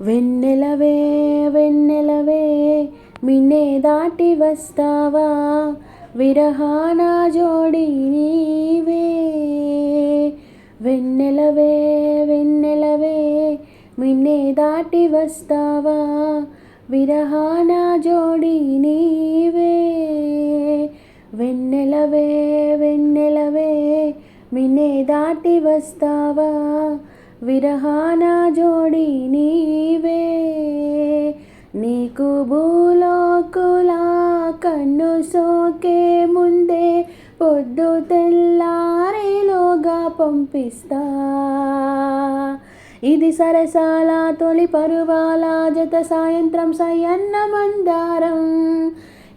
వెన్నెలవే వెన్నెలవే మిన్నే దాటి వస్తావా? విరహాన జోడి నీవే. వెన్నెలవే వెన్నెలవే మిన్నే దాటి వస్తావా? విరహాన జోడి నీవే. వెన్నెలవే వెన్నెలవే మిన్నే దాటి వస్తావా? విరహాన జోడి నీకు భూలోకులా కన్ను సోకే ముందే పొద్దు తెల్లారేలోగా పంపిస్తా. ఇది సరసాల తొలి పరువాల జత సాయంత్రం సయన్న మందారం.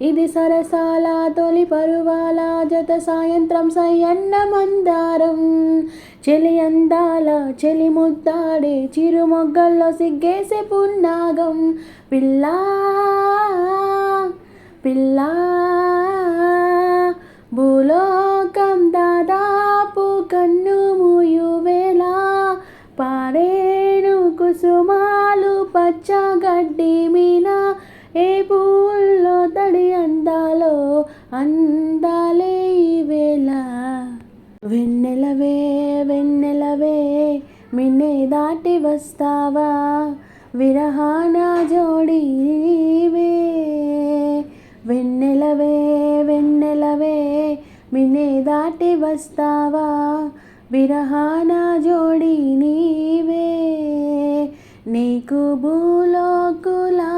ఇది సరసాల తొలి పరువాల జత సాయంత్రం సయన్న మందారం. చెలి అందాల చెలి ముద్దాడే చిరుమొగ్గల్లో సిగ్గేసే పున్నాగం. పిల్లా పిల్లా భూలోకం దాదాపు కన్ను మూయువేళ పారేను కుసుమాలు పచ్చగడ్డి మీన. ఏ పూల్లో తడి అందాలో అందాలే దాటి వస్తావా? విరహాన జోడి నీవే. వెన్నెలవే వెన్నెలవే మినే దాటి వస్తావా? విరహాన జోడి నీవే. నీకు భూలోకులా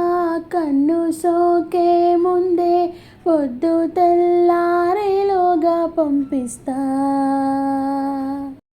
కన్ను సోకే ముందే పొద్దు తెల్లారేలోగా పంపిస్తా.